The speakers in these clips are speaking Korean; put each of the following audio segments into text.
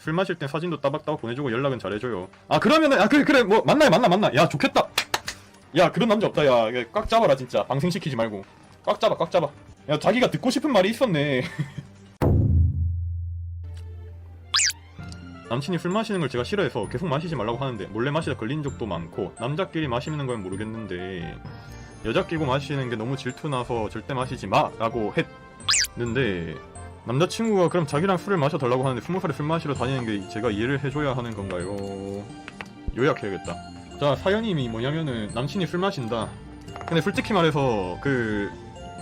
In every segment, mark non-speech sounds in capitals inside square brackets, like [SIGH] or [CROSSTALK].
술 마실 땐 사진도 따박따박 보내주고 연락은 잘해줘요. 아 그러면은 아 그래 그래 뭐 만나요 만나 만나. 야 좋겠다. 야 그런 남자 없다 야. 꽉 잡아라 진짜. 방생시키지 말고. 꽉 잡아 꽉 잡아. 야 자기가 듣고 싶은 말이 있었네. [LAUGHS] 남친이 술 마시는 걸 제가 싫어해서 계속 마시지 말라고 하는데 몰래 마시다 걸린 적도 많고 남자끼리 마시는 건 모르겠는데 여자 끼고 마시는 게 너무 질투나서 절대 마시지 마 라고 했는데 남자친구가 그럼 자기랑 술을 마셔달라고 하는데 스무 살에 술 마시러 다니는 게 제가 이해를 해줘야 하는 건가요? 요약해야겠다. 자 사연님이 뭐냐면은 남친이 술 마신다. 근데 솔직히 말해서 그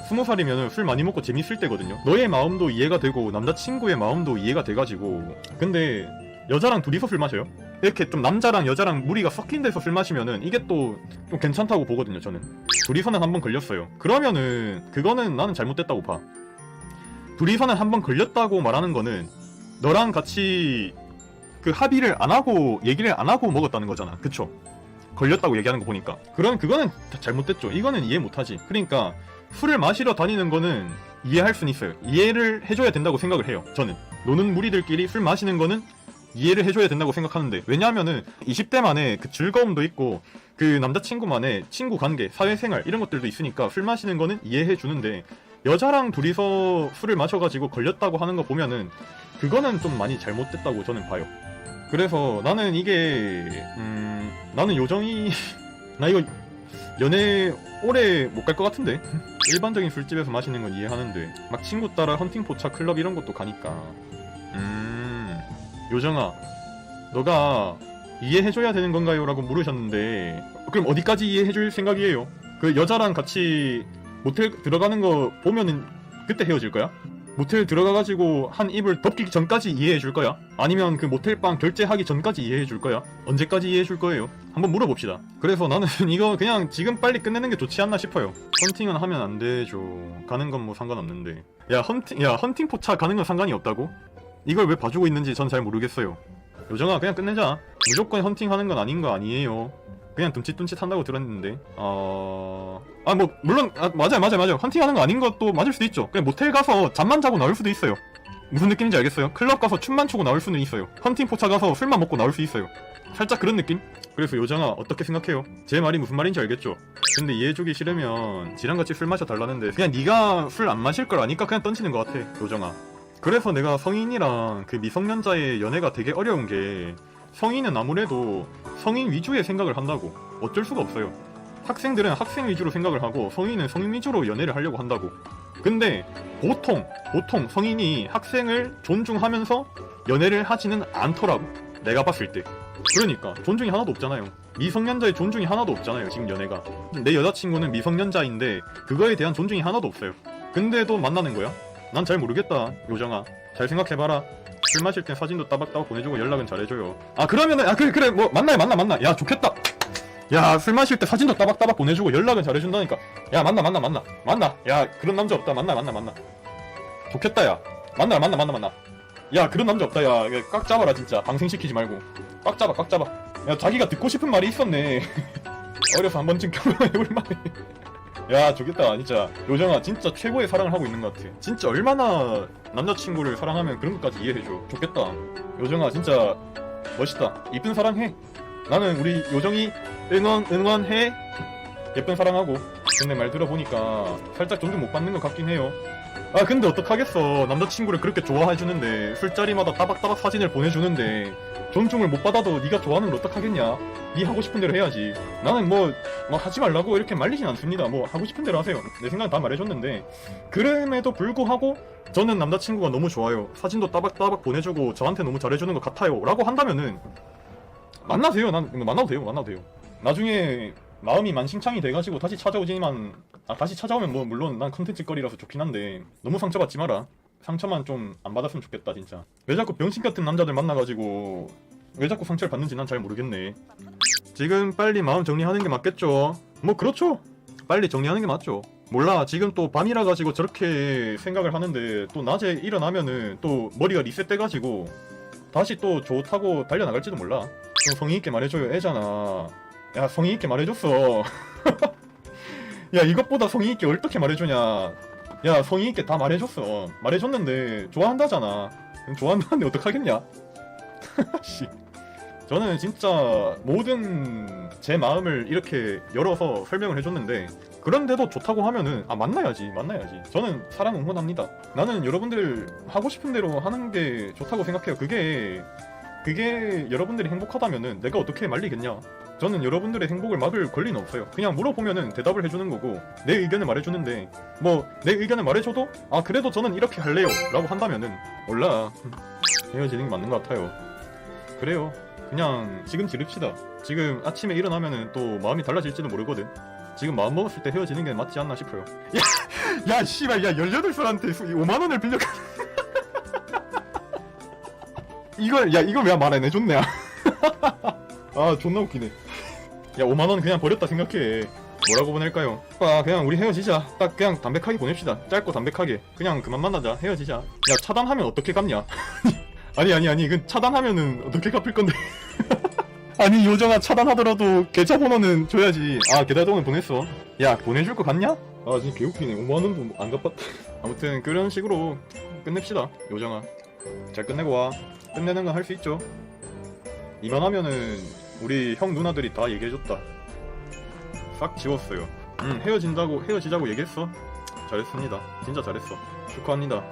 스무 살이면 술 많이 먹고 재밌을 때거든요. 너의 마음도 이해가 되고 남자친구의 마음도 이해가 돼가지고 근데 여자랑 둘이서 술 마셔요? 이렇게 좀 남자랑 여자랑 무리가 섞인 데서 술 마시면은 이게 또 좀 괜찮다고 보거든요 저는 둘이서는 한번 걸렸어요 그러면은 그거는 나는 잘못됐다고 봐 둘이서는 한 번 걸렸다고 말하는 거는 너랑 같이 그 합의를 안 하고 얘기를 안 하고 먹었다는 거잖아. 그쵸? 걸렸다고 얘기하는 거 보니까. 그럼 그거는 다 잘못됐죠. 이거는 이해 못하지. 그러니까 술을 마시러 다니는 거는 이해할 수는 있어요. 이해를 해줘야 된다고 생각을 해요. 저는. 노는 무리들끼리 술 마시는 거는 이해를 해줘야 된다고 생각하는데. 왜냐하면은 20대만의 그 즐거움도 있고 그 남자친구만의 친구 관계, 사회생활 이런 것들도 있으니까 술 마시는 거는 이해해 주는데 여자랑 둘이서 술을 마셔가지고 걸렸다고 하는 거 보면은 그거는 좀 많이 잘못됐다고 저는 봐요. 그래서 나는 이게 음 나는 요정이 [LAUGHS] 나 이거 연애 오래 못 갈 것 같은데 [LAUGHS] 일반적인 술집에서 마시는 건 이해하는데 막 친구 따라 헌팅 포차 클럽 이런 것도 가니까 음 요정아 너가 이해해줘야 되는 건가요? 라고 물으셨는데 그럼 어디까지 이해해줄 생각이에요? 그 여자랑 같이 모텔 들어가는 거 보면은 그때 헤어질 거야? 모텔 들어가가지고 한 입을 덮기 전까지 이해해 줄 거야? 아니면 그 모텔방 결제하기 전까지 이해해 줄 거야? 언제까지 이해해 줄 거예요? 한번 물어봅시다. 그래서 나는 [LAUGHS] 이거 그냥 지금 빨리 끝내는 게 좋지 않나 싶어요. 헌팅은 하면 안 되죠. 가는 건 뭐 상관없는데. 야 헌팅, 야 헌팅 포차 가는 건 상관이 없다고? 이걸 왜 봐주고 있는지 전 잘 모르겠어요. 요정아 그냥 끝내자. 무조건 헌팅하는 건 아닌 거 아니에요. 그냥 둠칫둠칫 한다고 들었는데 어... 아 뭐 물론 아, 맞아요 맞아요 맞아요 헌팅하는 거 아닌 것도 맞을 수도 있죠 그냥 모텔 가서 잠만 자고 나올 수도 있어요 무슨 느낌인지 알겠어요? 클럽 가서 춤만 추고 나올 수는 있어요 헌팅 포차 가서 술만 먹고 나올 수 있어요 살짝 그런 느낌? 그래서 요정아 어떻게 생각해요? 제 말이 무슨 말인지 알겠죠? 근데 이해해주기 싫으면 지랑같이 술 마셔 달라는데 그냥 네가 술 안 마실 걸 아니까 그냥 던지는 것 같아 요정아 그래서 내가 성인이랑 그 미성년자의 연애가 되게 어려운 게 성인은 아무래도 성인 위주의 생각을 한다고 어쩔 수가 없어요. 학생들은 학생 위주로 생각을 하고 성인은 성인 위주로 연애를 하려고 한다고. 근데 보통 보통 성인이 학생을 존중하면서 연애를 하지는 않더라고 내가 봤을 때. 그러니까 존중이 하나도 없잖아요. 미성년자의 존중이 하나도 없잖아요 지금 연애가. 내 여자친구는 미성년자인데 그거에 대한 존중이 하나도 없어요. 근데도 만나는 거야? 난 잘 모르겠다 요정아. 잘 생각해봐라 술 마실 땐 사진도 따박따박 보내주고 연락은 잘해줘요. 아 그러면은 아 그래 그래 뭐 만나요 만나 만나. 야 좋겠다. 야 술 마실 때 사진도 따박따박 보내주고 연락은 잘해준다니까. 야 만나 만나 만나. 만나. 야 그런 남자 없다. 만나 만나 만나. 좋겠다 야. 만나 만나 만나 만나. 야 그런 남자 없다 야. 이거 꽉 잡아라 진짜. 방생시키지 말고. 꽉 잡아 꽉 잡아. 야 자기가 듣고 싶은 말이 있었네. [LAUGHS] 어려서 한 번쯤 결혼해볼 만해 야 좋겠다 진짜. 요정아 진짜 최고의 사랑을 하고 있는 것 같아. 진짜 얼마나 남자친구를 사랑하면 그런 것까지 이해해줘. 좋겠다. 요정아 진짜 멋있다. 이쁜 사랑해. 나는 우리 요정이 응원 응원해. 예쁜 사랑하고 근데 말 들어보니까 살짝 존중 못 받는 것 같긴 해요. 아 근데 어떡하겠어. 남자친구를 그렇게 좋아해주는데 술자리마다 따박따박 사진을 보내주는데 존중을 못 받아도 네가 좋아하는 걸 어떡하겠냐? 네 하고 싶은 대로 해야지. 나는 뭐, 뭐 하지 말라고 이렇게 말리진 않습니다. 뭐 하고 싶은 대로 하세요. 내 생각 다 말해줬는데 그럼에도 불구하고 저는 남자친구가 너무 좋아요. 사진도 따박따박 보내주고 저한테 너무 잘해주는 것 같아요. 라고 한다면은 만나세요. 난 만나도 돼요. 만나도 돼요. 나중에 마음이 만신창이 돼가지고 다시 찾아오지만 아 다시 찾아오면 뭐 물론 난 컨텐츠 거리라서 좋긴 한데 너무 상처받지 마라. 상처만 좀 안 받았으면 좋겠다 진짜. 왜 자꾸 병신 같은 남자들 만나가지고 왜 자꾸 상처를 받는지 난 잘 모르겠네. 지금 빨리 마음 정리하는 게 맞겠죠? 뭐 그렇죠. 빨리 정리하는 게 맞죠. 몰라 지금 또 밤이라 가지고 저렇게 생각을 하는데 또 낮에 일어나면은 또 머리가 리셋돼 가지고 다시 또 좋다고 달려나갈지도 몰라. 좀 성의 있게 말해줘요 애잖아 야 성의 있게 말해줬어. [LAUGHS] 야 이것보다 성의 있게 어떻게 말해주냐. 야 성의 있게 다 말해줬어. 말해줬는데 좋아한다잖아. 좋아한다는데 어떡하겠냐? [LAUGHS] 씨. 저는 진짜 모든 제 마음을 이렇게 열어서 설명을 해줬는데 그런데도 좋다고 하면은 아 만나야지 만나야지. 저는 사랑 응원합니다. 나는 여러분들 하고 싶은 대로 하는 게 좋다고 생각해요. 그게 그게 여러분들이 행복하다면은 내가 어떻게 말리겠냐 저는 여러분들의 행복을 막을 권리는 없어요. 그냥 물어보면은 대답을 해주는 거고 내 의견을 말해주는데 뭐 내 의견을 말해줘도 아 그래도 저는 이렇게 할래요 라고 한다면은 몰라. [LAUGHS] 헤어지는 게 맞는 것 같아요. 그래요. 그냥 지금 지릅시다. 지금 아침에 일어나면은 또 마음이 달라질지도 모르거든. 지금 마음 먹었을 때 헤어지는 게 맞지 않나 싶어요. 야! 야 씨발 야 18살한테 5만원을 빌려. [LAUGHS] 이걸 야 이걸 왜 말 안 해줬네 아 존나 웃기네 야 5만원 그냥 버렸다 생각해. 뭐라고 보낼까요? 아 그냥 우리 헤어지자. 딱 그냥 담백하게 보냅시다. 짧고 담백하게. 그냥 그만 만나자. 헤어지자. 야 차단하면 어떻게 갚냐? [LAUGHS] 아니 아니 아니. 그 차단하면은 어떻게 갚을 건데? [LAUGHS] 아니 요정아 차단하더라도 계좌 번호는 줘야지. 아 계좌 번호 보냈어. 야 보내줄 거 같냐? 아 진짜 개웃기네. 5만원도 안 갚았다 [LAUGHS] 아무튼 그런 식으로 끝냅시다 요정아. 잘 끝내고 와. 끝내는 건 할 수 있죠. 이만하면은 우리 형 누나들이 다 얘기해줬다. 싹 지웠어요. 응 헤어진다고 헤어지자고 얘기했어? 잘했습니다. 진짜 잘했어. 축하합니다.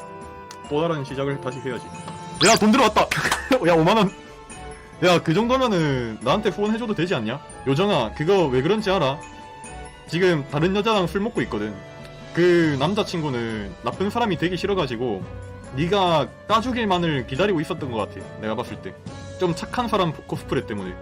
또 다른 시작을 다시 해야지. 야 돈 들어왔다! [LAUGHS] 야 5만원. 야 그 정도면은 나한테 후원해줘도 되지 않냐? 요정아 그거 왜 그런지 알아? 지금 다른 여자랑 술 먹고 있거든. 그 남자친구는 나쁜 사람이 되기 싫어가지고 네가 까주길만을 기다리고 있었던 것 같아. 내가 봤을 때. 좀 착한 사람 코스프레 때문에